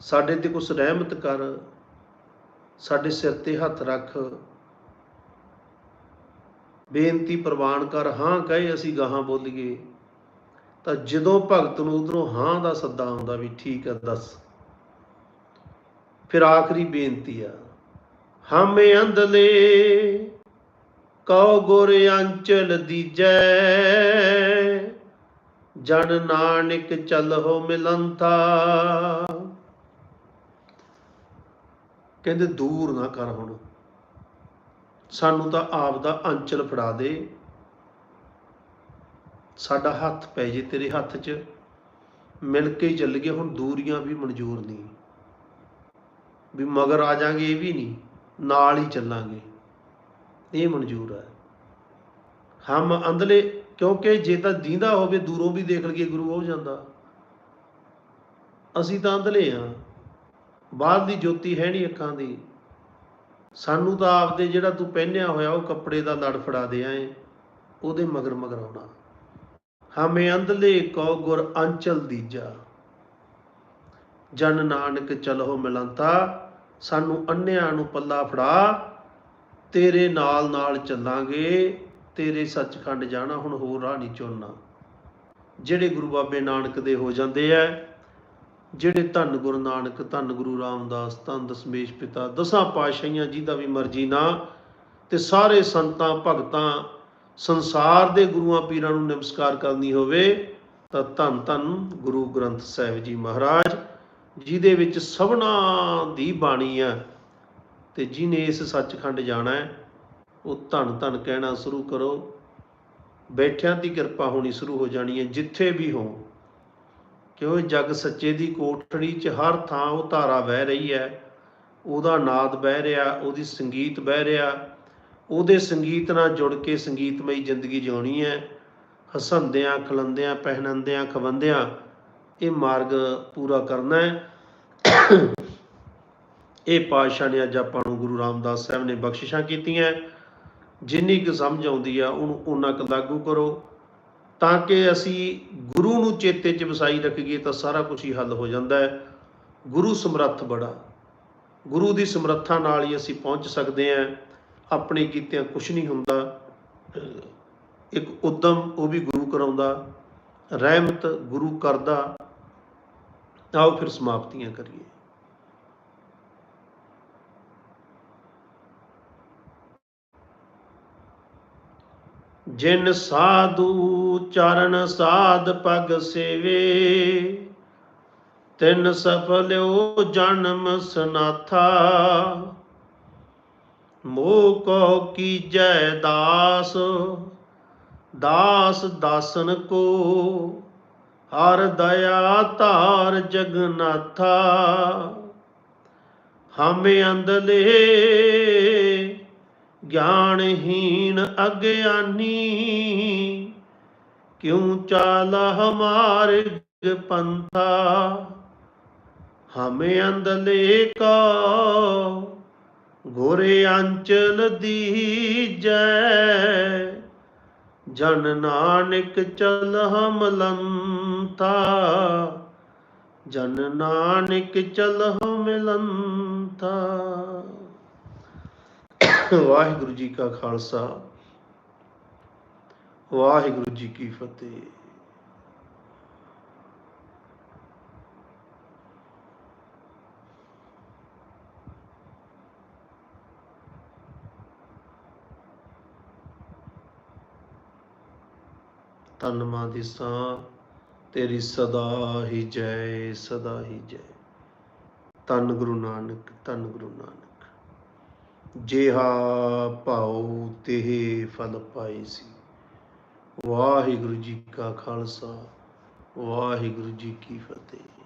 ਸਾਡੇ ਤੇ ਕੁਛ ਰਹਿਮਤ ਕਰ, ਸਾਡੇ ਸਿਰ ਤੇ ਹੱਥ ਰੱਖ। ਬੇਨਤੀ ਪ੍ਰਵਾਨ ਕਰ, ਹਾਂ ਕਹੇ ਅਸੀਂ ਗਾਹਾਂ ਬੋਲੀਏ। ਤਾਂ ਜਦੋਂ ਭਗਤ ਨੂੰ ਉਧਰੋਂ ਹਾਂ ਦਾ ਸੱਦਾ ਆਉਂਦਾ ਵੀ ਠੀਕ ਹੈ, ਦੱਸ। ਫਿਰ ਆਖਰੀ ਬੇਨਤੀ ਆ, ਹਮੇ ਅੰਧਲੇ, ਕਉ ਗੁਰ ਅੰਚਲ ਦੀਜੈ। ਜਨ ਨਾਨਕ ਚਲਹੁ ਮਿਲੰਤਾ ਕਹਿੰਦੇ ਦੂਰ ਨਾ ਕਰ ਹੁਣ। ਸਾਨੂੰ ਤਾਂ ਆਪ ਦਾ ਅੰਚਲ ਫੜਾ ਦੇ। ਸਾਡਾ ਹੱਥ ਪੈ ਜੇ ਤੇਰੇ ਹੱਥ 'ਚ। ਮਿਲ ਕੇ ਚੱਲ ਗਏ ਹੁਣ ਦੂਰੀਆਂ ਵੀ ਮਨਜ਼ੂਰ ਨਹੀਂ। ਵੀ ਮਗਰ ਆ ਜਾਾਂਗੇ ਇਹ ਵੀ ਨਹੀਂ, ਨਾਲ ਹੀ ਚੱਲਾਂਗੇ। ਇਹ ਮਨਜ਼ੂਰ ਹੈ। ਹਮ ਅੰਧਲੇ, ਕਿਉਂਕਿ ਜੇ ਤਾਂ ਦੀਂਦਾ ਹੋਵੇ, ਦੂਰੋਂ ਵੀ ਦੇਖ ਲਈਏ, ਗੁਰੂ ਹੋ ਜਾਂਦਾ। ਅਸੀਂ ਤਾਂ ਅੰਧਲੇ ਆ ਬਾਹਰ ਦੀ ਜੋਤੀ ਹੈ ਨਹੀਂ ਅੱਖਾਂ ਦੀ। ਸਾਨੂੰ ਤਾਂ ਆਪਦੇ ਜਿਹੜਾ ਤੂੰ ਪਹਿਨਿਆ ਹੋਇਆ, ਉਹ ਕੱਪੜੇ ਦਾ ਲੜ ਫੜਾ ਦੇ ਆਏ। ਉਹਦੇ ਮਗਰ ਮਗਰ ਆਉਣਾ। ਹਮੇ ਅੰਧਲੇ ਕੋ ਗੁਰ ਅੰਚਲ ਦੀਜਾ। ਜਨ ਨਾਨਕ ਚਲੋ ਮਿਲੰਤਾ, ਸਾਨੂੰ ਅੰਨਿਆਂ ਨੂੰ ਪੱਲਾ ਫੜਾ, ਤੇਰੇ ਨਾਲ ਨਾਲ ਚੱਲਾਂਗੇ, ਤੇਰੇ ਸੱਚਖੰਡ ਜਾਣਾ, ਹੁਣ ਹੋਰ ਰਾਹ ਨਹੀਂ ਚੁਣਨਾ। ਜਿਹੜੇ ਗੁਰੂ ਬਾਬੇ ਨਾਨਕ ਦੇ ਹੋ ਜਾਂਦੇ ਐ, ਜਿਹੜੇ ਧੰਨ ਗੁਰੂ ਨਾਨਕ, ਧੰਨ ਗੁਰੂ ਰਾਮਦਾਸ, ਧੰਨ ਦਸਮੇਸ਼ ਪਿਤਾ, ਦਸਾਂ ਪਾਤਸ਼ਾਹੀਆਂ ਜਿਹਦਾ ਵੀ ਮਰਜ਼ੀ ਨਾ, ਤੇ ਸਾਰੇ ਸੰਤਾਂ, ਭਗਤਾਂ ਸੰਸਾਰ ਦੇ ਗੁਰੂਆਂ ਪੀਰਾਂ ਨੂੰ ਨਮਸਕਾਰ ਕਰਨੀ ਹੋਵੇ, ਤਾਂ ਧੰਨ ਧੰਨ ਗੁਰੂ ਗ੍ਰੰਥ ਸਾਹਿਬ ਜੀ ਮਹਾਰਾਜ। ਜਿਹਦੇ ਵਿੱਚ ਸਭਨਾ ਦੀ ਬਾਣੀ ਆ ਤੇ ਜਿਨੇ ਇਸ ਸੱਚਖੰਡ ਜਾਣਾ ਹੈ, ਉਹ ਧੰਨ ਧੰਨ ਕਹਿਣਾ ਸ਼ੁਰੂ ਕਰੋ। ਬੈਠਿਆਂ ਦੀ ਕਿਰਪਾ ਹੋਣੀ ਸ਼ੁਰੂ ਹੋ ਜਾਣੀ ਹੈ, ਜਿੱਥੇ ਵੀ ਹੋ। ਕਿਉਂ ਜਗ ਸੱਚੇ ਦੀ ਕੋਠੜੀ 'ਚ ਹਰ ਥਾਂ ਉਹ ਧਾਰਾ ਵਹਿ ਰਹੀ ਹੈ। ਉਹਦਾ ਨਾਦ ਬਹਿ ਰਿਹਾ, ਉਹਦੀ ਸੰਗੀਤ ਬਹਿ ਰਿਹਾ। ਉਹਦੇ ਸੰਗੀਤ ਨਾਲ ਜੁੜ ਕੇ ਸੰਗੀਤਮਈ ਜ਼ਿੰਦਗੀ ਜਿਉਣੀ ਹੈ। ਹਸੰਦਿਆਂ, ਖਲੰਦਿਆਂ, ਪਹਿਨੰਦਿਆਂ, ਖਵੰਦਿਆਂ ਇਹ ਮਾਰਗ ਪੂਰਾ ਕਰਨਾ ਹੈ। ਇਹ ਪਾਤਸ਼ਾਹ ਨੇ ਅੱਜ ਆਪਾਂ ਨੂੰ ਗੁਰੂ ਰਾਮਦਾਸ ਸਾਹਿਬ ਨੇ ਬਖਸ਼ਿਸ਼ਾਂ ਕੀਤੀਆਂ ਜਿੰਨੀ ਕੁ ਸਮਝ ਆਉਂਦੀ ਆ, ਉਹਨੂੰ ਉਹਨਾਂ ਕੁ ਲਾਗੂ ਕਰੋ। ਤਾਂ ਕਿ ਅਸੀਂ ਗੁਰੂ ਨੂੰ ਚੇਤੇ 'ਚ ਵਸਾਈ ਰੱਖੀਏ ਤਾਂ ਸਾਰਾ ਕੁਝ ਹੀ ਹੱਲ ਹੋ ਜਾਂਦਾ ਹੈ। ਗੁਰੂ ਸਮਰੱਥ ਬੜਾ। ਗੁਰੂ ਦੀ ਸਮਰੱਥਾ ਨਾਲ ਹੀ ਅਸੀਂ ਪਹੁੰਚ ਸਕਦੇ ਹਾਂ। ਆਪਣੇ ਕੀਤਿਆਂ ਕੁਝ ਨਹੀਂ ਹੁੰਦਾ। ਇੱਕ ਉਦਮ ਉਹ ਵੀ ਗੁਰੂ ਕਰਾਉਂਦਾ। ਰਹਿਮਤ ਗੁਰੂ ਕਰਦਾ। ਆਓ ਫਿਰ ਸਮਾਪਤੀਆਂ ਕਰੀਏ। ਜਿਨ ਸਾਧੂ ਚਰਨ ਸਾਧ ਪਗ ਸੇਵੇ, ਤਿਨ ਸਫਲਿਓ ਜਨਮ ਸਨਾਥਾ। ਮੋਹ ਕੋ ਕੀਜੈ ਦਾਸ ਦਾਸ ਦਾਸਨ ਕੋ ਹਰ ਦਇਆ ਧਾਰ ਜਗਨਾਥਾ ਹਮੇ ਅੰਦਲੇ ਗਿਆਨਹੀਨ ਅਗਿਆਨੀ, ਕਿਉ ਚਾਲ ਹਮਾਰੇ ਪੰਥਾ, ਹਮੇ ਅੰਦਲੇ ਕਾ ਗੋਰੇ ਅੰਚਲ ਦੀਜੈ, ਜਨ ਨਾਨਕ ਚਲ ਹਮ ਲੰਤਾ ਜਨ ਨਾਨਕ ਚਲ ਹਮ ਵਾਹਿਗੁਰੂ ਜੀ ਕਾ ਖਾਲਸਾ। ਵਾਹਿਗੁਰੂ ਜੀ ਕੀ ਫਤਿਹ। ਤਨ ਮਾ ਦਿਸਾਂ ਤੇਰੀ ਸਦਾ ਹੀ ਜੈ, ਸਦਾ ਹੀ ਜੈ। ਤਨ ਗੁਰੂ ਨਾਨਕ ਤਨ ਗੁਰੂ ਨਾਨਕ। ਜਿਹਾ ਭਾਉ ਤੇ ਫਲ ਪਾਈ ਸੀ। ਵਾਹਿਗੁਰੂ ਜੀ ਕਾ ਖਾਲਸਾ, ਵਾਹਿਗੁਰੂ ਜੀ ਕੀ ਫਤਿਹ।